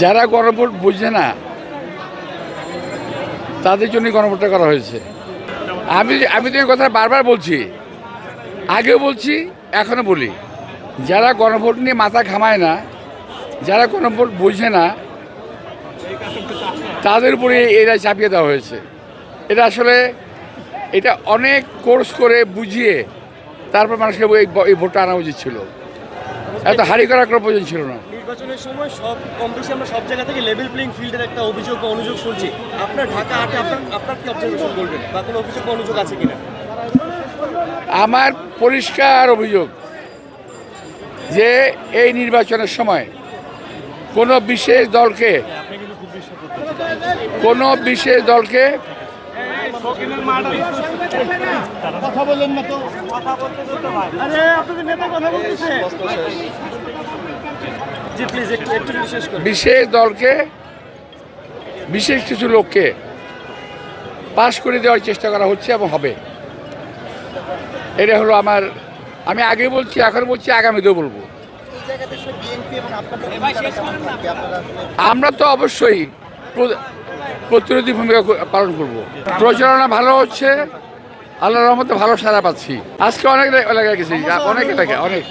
যারা গণভোট বুঝে না, তাদের জন্য গণভোটটা করা হয়েছে। আমি আমি তো এই কথা বারবার বলছি। আগেও বলছি এখনও বলি। যারা গণভোট নিয়ে মাথা ঘামায় না, যারা গণভোট বুঝে না, তাদের উপরে এরা চাপিয়ে দেওয়া হয়েছে। এটা আসলে, এটা অনেক কোর্স করে বুঝিয়ে তারপর মানুষকে এই ভোটটা আনা উচিত ছিল। এত হারি করার কোনো প্রয়োজন ছিল না। নির্বাচনের সময় সব কম বেশি আমরা সব জায়গা থেকে লেভেল প্লেইং ফিল্ডের একটা অভিযোগ বা অনুযোগ শুনছি। আপনার ঢাকা আটে আপনার আপনার কি অবজারভেশন বলবেন? বা কোনো অভিযোগ বা অনুযোগ আছে কিনা? আমার পরিষ্কার অভিযোগ যে এই নির্বাচনের সময় কোনো বিশেষ দলকে কোনো বিশেষ দলকে আরে আপনাদের নেতা কথা বলতেছে। জি প্লিজ একটু একটু বিশেষ করে বিশেষ দলকে, বিশেষ কিছু লোককে পাশ করে দেওয়ার চেষ্টা করা হচ্ছে এবং হবে। এটা হলো আমার, আমি আগে বলছি, এখন বলছি, আগামীতেও বলব। আমরা তো অবশ্যই প্রতিরোধী ভূমিকা পালন করব। প্রচারণা ভালো হচ্ছে আল্লাহ রহমতে ভালো সারা পাচ্ছি। আজকে অনেক এলাকায় গেছি, অনেক এলাকায় অনেক।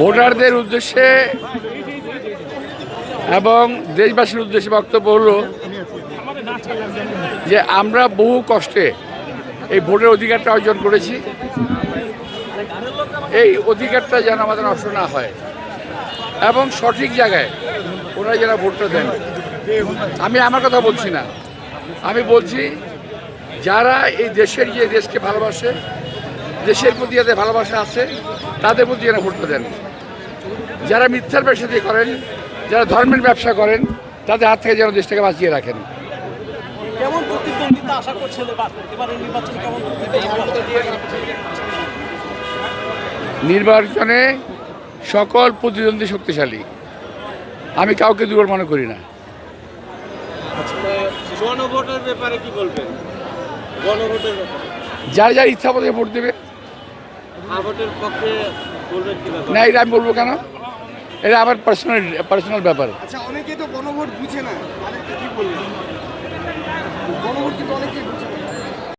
ভোটারদের উদ্দেশ্যে এবং দেশবাসীর উদ্দেশ্যে বক্তব্য হলো যে আমরা বহু কষ্টে এই ভোটের অধিকারটা অর্জন করেছি। এই অধিকারটা যেন আমাদের নষ্ট না হয় এবং সঠিক জায়গায় ওনারা যেন ভোটটা দেন। আমি আমার কথা বলছি না। আমি বলছি যারা এই দেশের যে দেশকে ভালোবাসে দেশের প্রতি যাদের ভালোবাসা আছে তাদের প্রতি যেন ভোটটা দেন। যারা মিথ্যার ব্যবসা দিয়ে করেন যারা ধর্মের ব্যবসা করেন তাদের হাত থেকে যেন দেশটাকে বাঁচিয়ে রাখেন। কেমন প্রতিদ্বন্দ্বিতা আশা করছেন নির্বাচনে কেমন নির্বাচনে সকল প্রতিদ্বন্দ্বী শক্তিশালী। আমি কাউকে দুর্বল মনে করি না। গণভোটের ব্যাপারে কি বলবেন? গণভোটের যার যার ইচ্ছা মতো ভোট দেবে। ভোটের পক্ষে বলবেন কি না এটা আমি বলব কেন? এটা আমার পার্সোনাল পার্সোনাল ব্যাপার। আচ্ছা অনেকে তো গণভোট বুঝে না। কি বলবেন গণভোট কিন্তু অনেকে